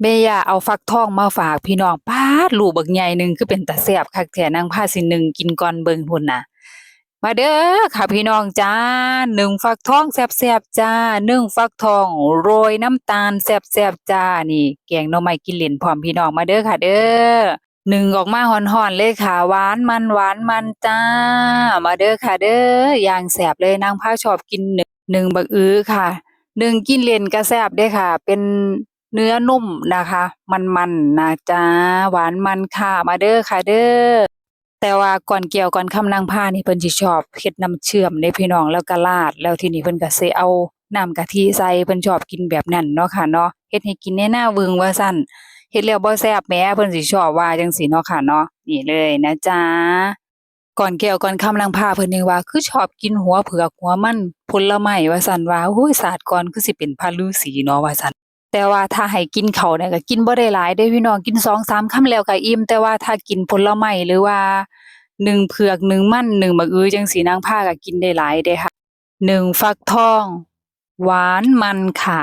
แม่ย่าเอาฟักทองมาฝากพี่น้องป๊าดลูกบักใหญ่หนึ่งคือเป็นตาแซ่บคักแท้นางพาสิหนึ่งกินก่อนเบิงพุ่นน่ะ มาเด้อค่ะพี่น้องจ้าหนึ่งฟักทองแซ่บๆจ้าหนึ่งฟักทองโรยน้ำตาลแซ่บๆจ้านี่แกงหน่อไม้กินเล่นพร้อมพี่น้องมาเด้อค่ะเด้อหนึ่งออกมาฮ้อนๆเลยค่ะหวานมันหวานมันจ้า มาเด้อค่ะเด้อย่างแซ่บเลยนางพาชอบกินหนึ่งหนึ่งบักอื้อค่ะหนึ่งกินเลนก็แซบเด้ค่ะ เป็น เนื้อนุ่มนะคะ มันๆนะจ๊ะหวานมันค่ะมาเด้อค่ะเด้อแต่ว่าก่อนเกี่ยวก่อนคำนางผ้านี่เพิ่นสิชอบเฮ็ดน้ำเชื่อมเด้พี่น้องแล้วก็ราด แล้วทีนี้เพิ่นก็สิเอาน้ำกะทิใส่เพิ่นชอบกินแบบนั้นเนาะค่ะเนาะเฮ็ดให้กินในหน้าเวิงว่าซั่นเฮ็ดแล้วบ่แซ่บแหมเพิ่นสิชอบว่าจังซี่เนาะค่ะเนาะนี่เลยนะจ๊ะก่อนแก้วก่อนคำนางพาเพิ่นยังว่า คือชอบกินหัวเผือกหัวมันผลไม้ว่าซั่นว่าโอ้ยศาสตร์ก่อนคือสิเป็นพระฤาษีเนาะว่าซั่น แต่ว่าถ้าให้กินเขาเนี่ยก็กินบ่ได้หลายได้พี่น้องกินสองสามคำแล้วก็อิ่มแต่ว่าถ้ากินผลไม้หรือว่าหนึ่งเผือกหนึ่งมันหนึ่งมะอือจังสีนางพาก็กินได้หลายเด้ค่ะหนึ่งฟักทอง หวานมันค่ะ